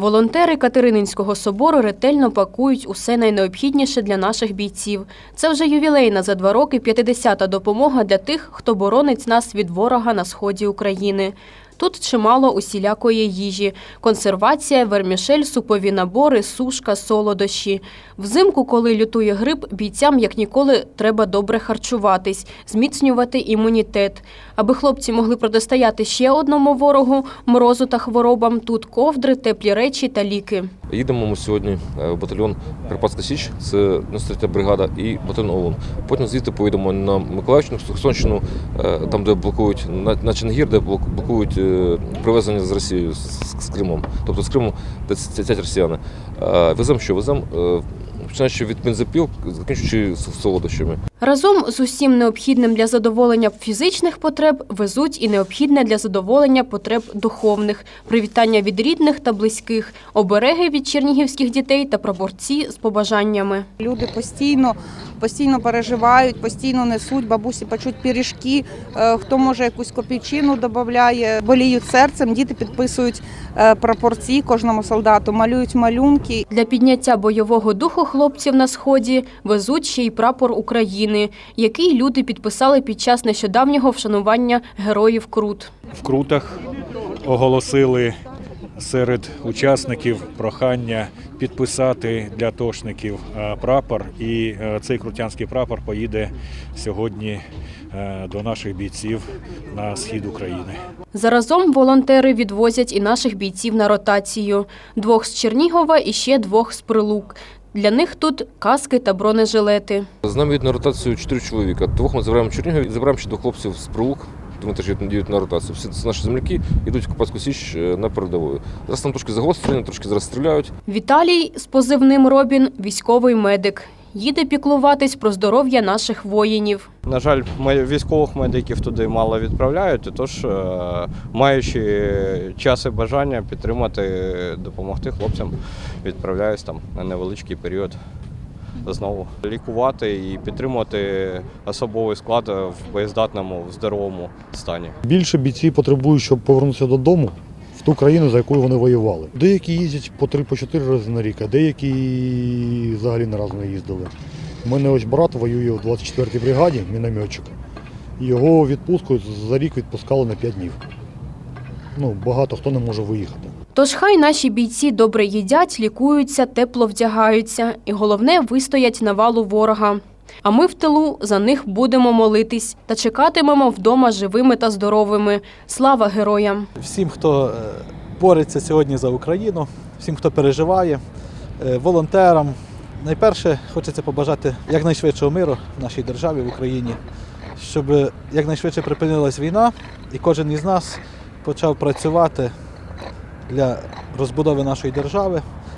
Волонтери Катерининського собору ретельно пакують усе найнеобхідніше для наших бійців. Це вже ювілейна за два роки 50-та допомога для тих, хто боронить нас від ворога на сході України. Тут чимало усілякої їжі: консервація, вермішель, супові набори, сушка, солодощі. Взимку, коли лютує грип, бійцям як ніколи треба добре харчуватись, зміцнювати імунітет. Аби хлопці могли протистояти ще одному ворогу морозу та хворобам. Тут ковдри, теплі речі та ліки. Їдемо ми сьогодні е, в батальйон Карпатська Січ, це 93 бригада і батальйон ОУН. Потім звідти поїдемо на Миколаївщину, Херсонщину, е, там, де блокують на, Чангір, де блокують е, привезення з Росії з, Кримом. Тобто з Криму, де сидять росіяни. Веземо що? Веземо, починаючи від бензопіл, закінчуючи солодощами. Разом з усім необхідним для задоволення фізичних потреб везуть і необхідне для задоволення потреб духовних, привітання від рідних та близьких, обереги від чернігівських дітей та прапорці з побажаннями. Люди постійно, постійно переживають, постійно несуть, бабусі печуть пиріжки, е, хто може якусь копійчину додає, боліють серцем, діти підписують е, прапорці кожному солдату, малюють малюнки. Для підняття бойового духу хлопців на сході везуть ще й прапор України, який люди підписали під час нещодавнього вшанування героїв Крут. В Крутах оголосили серед учасників прохання підписати для тошників е, прапор. І е, цей крутянський прапор поїде сьогодні е, до наших бійців на схід України. Заразом волонтери відвозять і наших бійців на ротацію: двох з Чернігова і ще двох з Прилук. Для них тут каски та бронежилети. З нами йдуть на ротацію чотири чоловіка. Двох ми забираємо в Чернігів і забираємо ще двох хлопців з Прилук. Тому теж йдуть на ротацію. Всі наші земляки йдуть в Копацьку Січ е, на передовою. Зараз там трошки загострення, трошки зараз стріляють. Віталій з позивним Робін військовий медик. Їде піклуватись про здоров'я наших воїнів. На жаль, ми військових медиків туди мало відправляють, і тож, е, маючи час і бажання підтримати, допомогти хлопцям, відправляюсь там на невеличкий період знову лікувати і підтримувати особовий склад в боєздатному, в здоровому стані. Більше бійці потребують, щоб повернутися додому в ту країну, за якою вони воювали. Деякі їздять по три, по чотири рази на рік, а деякі взагалі не разу не їздили. У мене ось брат воює в 24-й бригаді, мінометчик. Його відпустку за рік відпускали на 5 днів. Ну, багато хто не може виїхати. Тож хай наші бійці добре їдять, лікуються, тепло вдягаються, і головне вистоять навалу ворога. А ми в тилу за них будемо молитись та чекатимемо вдома живими та здоровими. Слава героям! всім, хто е, бореться сьогодні за Україну, всім, хто переживає, е, волонтерам. Найперше хочеться побажати якнайшвидшого миру в нашій державі в Україні, щоб якнайшвидше припинилась війна, і кожен із нас почав працювати для розбудови нашої держави,